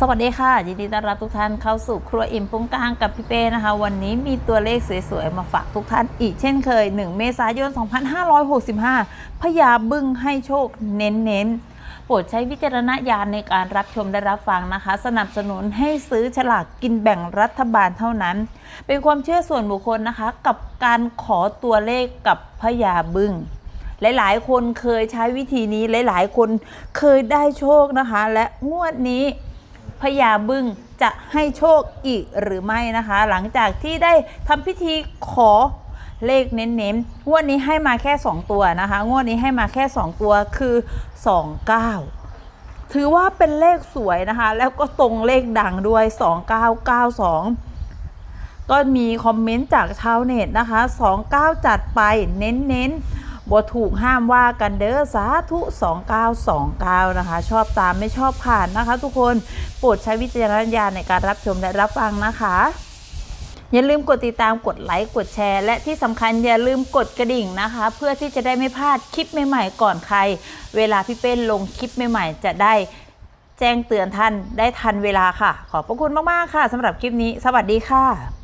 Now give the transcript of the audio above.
สวัสดีค่ะ ยินดีต้อนรับทุกท่านเข้าสู่ครัวอิ่มปุ้งกลางกับพี่เป้นะคะ วันนี้มีตัวเลขสวยๆ มาฝากทุกท่านอีกเช่นเคย 1 เมษายน 2565พญาบึ้งให้โชคเน้นๆ โปรดใช้วิจารณญาณในการรับชมและรับฟังนะคะ สนับสนุนให้ซื้อฉลากกินแบ่งรัฐบาลเท่านั้น เป็นความเชื่อส่วนบุคคลนะคะ กับการขอตัวเลขกับพญาบึ้งหลาย ๆ คนเคยใช้วิธีนี้หลาย ๆ คนเคยได้โชคนะคะ และงวดนี้ ญาบึ้งจะให้โชคอีกหรือไม่นะคะ หลังจากที่ได้ทำพิธีขอเลขเน้นๆ งวดนี้ให้มาแค่ 2 ตัวนะคะ งวดนี้ให้มาแค่ 2 ตัวคือ 29 ถือว่าเป็นเลขสวยนะคะ แล้วก็ตรงเลขดังด้วย 2992 ก็มีคอมเมนต์จากชาวเน็ตนะคะ 29 จัดไปเน้นๆ บ่ถูกห้ามว่ากันเด้อสาธุ 2929 นะคะ ชอบตามไม่ชอบผ่านนะคะ ทุกคนโปรดใช้วิจารณญาณในการรับชมและรับฟังนะคะอย่าลืมกดติดตามกดไลค์กดแชร์ และที่สำคัญอย่าลืมกดกระดิ่งนะคะ เพื่อที่จะได้ไม่พลาดคลิปใหม่ๆก่อนใคร เวลาพี่เป้นลงคลิปใหม่ๆ จะได้แจ้งเตือนท่านได้ทันเวลาค่ะ ขอบพระคุณมากๆค่ะสำหรับคลิปนี้ สวัสดีค่ะ